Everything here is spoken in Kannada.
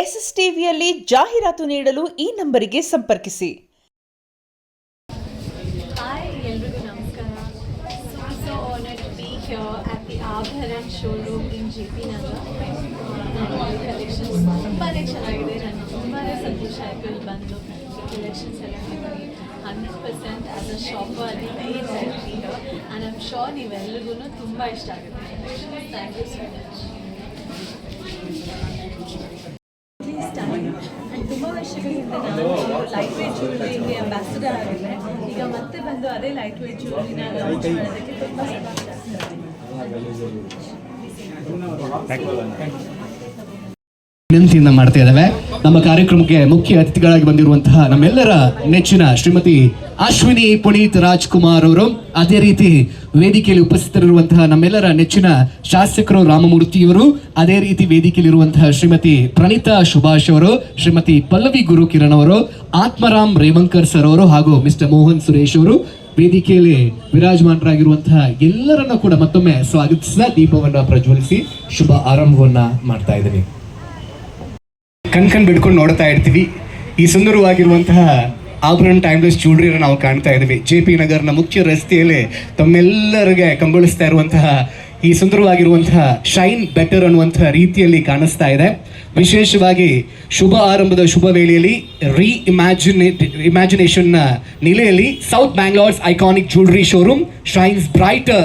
ಎಸ್ಎಸ್ ಟಿವಿಯಲ್ಲಿ ಜಾಹೀರಾತು ನೀಡಲು ಈ ನಂಬರಿಗೆ ಸಂಪರ್ಕಿಸಿ. ಹಾಯ್ ಎಲ್ರಿಗೂ ನಮಸ್ಕಾರ. So so honoured to be here at the Abharan showroom in G P Nagar collections ತುಂಬಾ ಚೆನ್ನಾಗಿದೆ ನನಗೆ ತುಂಬಾ ಸಂತೋಷ ಆಯಿತು ಬಂದು ಕಲೆಕ್ಷನ್ಸ್ ಎಲ್ಲ ನೋಡಿ. Hundred percent as a shopper happy here and I'm sure ನೀವೆಲ್ರಿಗೂ ತುಂಬ ಇಷ್ಟ ಆಗುತ್ತೆ. ಥ್ಯಾಂಕ್ ಯು ಸೊ ಮಚ್ ನಾನು ಲೈಟ್ ವೇಟ್ ಜ್ಯುವೆಲರಿಗೆ ಅಂಬಾಸಿಡರ್ ಆಗಿದ್ದೆ ಈಗ ಮತ್ತೆ ಬಂದು ಅದೇ ಲೈಟ್ ವೇಟ್ ಜ್ಯುವೆಲರಿನ ಲಾಂಚ್ ಮಾಡೋದಕ್ಕೆ ತುಂಬ ಮಾಡ್ತಾ ಇದ್ದಾವೆ ನಮ್ಮ ಕಾರ್ಯಕ್ರಮಕ್ಕೆ ಮುಖ್ಯ ಅತಿಥಿಗಳಾಗಿ ಬಂದಿರುವಂತಹ ನಮ್ಮೆಲ್ಲರ ನೆಚ್ಚಿನ ಶ್ರೀಮತಿ ಅಶ್ವಿನಿ ಪುನೀತ್ ರಾಜ್ಕುಮಾರ್ ಅವರು, ಅದೇ ರೀತಿ ವೇದಿಕೆಯಲ್ಲಿ ಉಪಸ್ಥಿತರಿರುವಂತಹ ನಮ್ಮೆಲ್ಲರ ನೆಚ್ಚಿನ ಶಾಸಕರು ರಾಮಮೂರ್ತಿಯವರು ಅದೇ ರೀತಿ ವೇದಿಕೆಯಲ್ಲಿರುವಂತಹ ಶ್ರೀಮತಿ ಪ್ರಣೀತಾ ಸುಭಾಷ್ ಅವರು, ಶ್ರೀಮತಿ ಪಲ್ಲವಿ ಗುರುಕಿರಣ್ ಅವರು, ಆತ್ಮರಾಮ್ ರೇವಂಕರ್ ಸರ್ ಅವರು ಹಾಗೂ ಮಿಸ್ಟರ್ ಮೋಹನ್ ಸುರೇಶ್ ಅವರು ವೇದಿಕೆಯಲ್ಲಿ ವಿರಾಜಮಾನರಾಗಿರುವಂತಹ ಎಲ್ಲರನ್ನ ಕೂಡ ಮತ್ತೊಮ್ಮೆ ಸ್ವಾಗತಿಸಿದ ದೀಪವನ್ನ ಪ್ರಜ್ವಲಿಸಿ ಶುಭ ಆರಂಭವನ್ನ ಮಾಡ್ತಾ ಇದ್ದೀನಿ. ಕಣ್ ಕಣ್ ಬಿಡ್ಕೊಂಡು ನೋಡ್ತಾ ಇರ್ತೀವಿ. ಈ ಸುಂದರವಾಗಿರುವಂತಹ ಆಭರಣ ಟೈಮ್ಲೆಸ್ ಜ್ಯೂಲ್ರಿಯನ್ನು ನಾವು ಕಾಣ್ತಾ ಇದ್ದೀವಿ. ಜೆ ಪಿ ನಗರ್ನ ಮುಖ್ಯ ರಸ್ತೆಯಲ್ಲಿ ತಮ್ಮೆಲ್ಲರಿಗೆ ಕಂಗೊಳಿಸ್ತಾ ಇರುವಂತಹ ಈ ಸುಂದರವಾಗಿರುವಂತಹ ಶೈನ್ ಬೆಟರ್ ಅನ್ನುವಂತಹ ರೀತಿಯಲ್ಲಿ ಕಾಣಿಸ್ತಾ ಇದೆ. ವಿಶೇಷವಾಗಿ ಶುಭ ಆರಂಭದ ಶುಭ ವೇಳೆಯಲ್ಲಿ ರೀ ಇಮ್ಯಾಜಿನೇಟ್ ಇಮ್ಯಾಜಿನೇಷನ್ನ ನೆಲೆಯಲ್ಲಿ south Bangalore's iconic jewellery showroom shines brighter